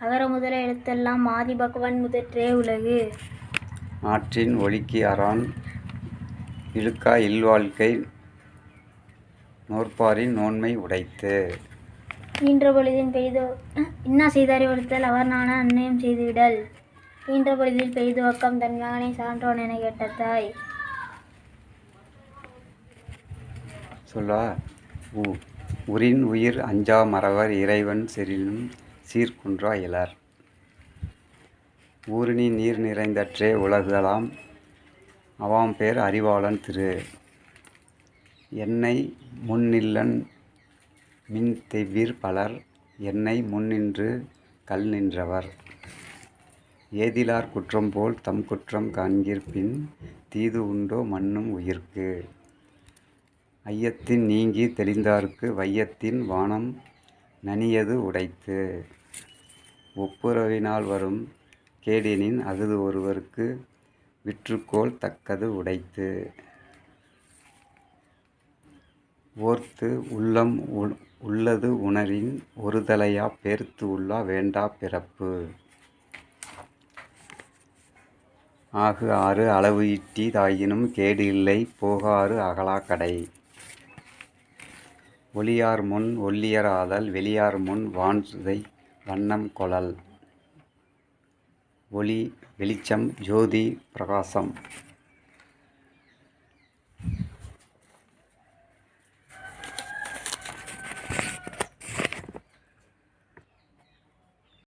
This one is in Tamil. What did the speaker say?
அகர முதல எழுத்தெல்லாம் ஆதி பகவன் முதற்றே உலகு. ஆற்றின் ஒழுக்கி அறான் இழுக்கா இல்வாழ்க்கை நோற்பாரின் நோன்மை உடைத்து. ஈன்ற பொழுதின் பெய்து இன்னா செய்தாரை ஒழுத்தல் அவர் நாண அன்னையம் செய்துவிடல். ஈன்ற பொழுதில் பெய்துவக்கம் தன் மகனை சான்றோன் என கேட்ட தாய். சொல்லா உ உரின் உயிர் அஞ்சா மறவர் இறைவன் செறினும் சீர்குன்றா இலர். ஊரணி நீர் நிறைந்தற்றே உலகலாம். அவாம் பேர் அறிவாளன் திரு. என்னை முன்னில்லன் மின் தெவ்விர் பலர். என்னை முன்னின்று கல் நின்றவர். ஏதிலார் குற்றம் போல் தம் குற்றம் காண்கிற்பின் தீது உண்டோ மண்ணும் உயிர்க்கு. ஐயத்தின் நீங்கி தெளிந்தார்க்கு வையத்தின் வானம் நனியது உடைத்து. ஒப்புரவினால் வரும் கேடினின் அகுது ஒருவருக்கு விற்றுக்கோள் தக்கது உடைத்து. ஓர்த்து உள்ளம் உள்- உள்ளது உணரின் ஒருதலையா பேர்த்து உள்ளா வேண்டா பிறப்பு. ஆகு ஆறு அளவு இட்டி தாயினும் கேடு இல்லை போகாறு அகலா கடை. ஒளியார் முன் ஒல்லியர் வெளியார் முன் வான்சுதை வண்ணம் கொளல். ஒளி வெளிச்சம் ஜோதி பிரகாசம்.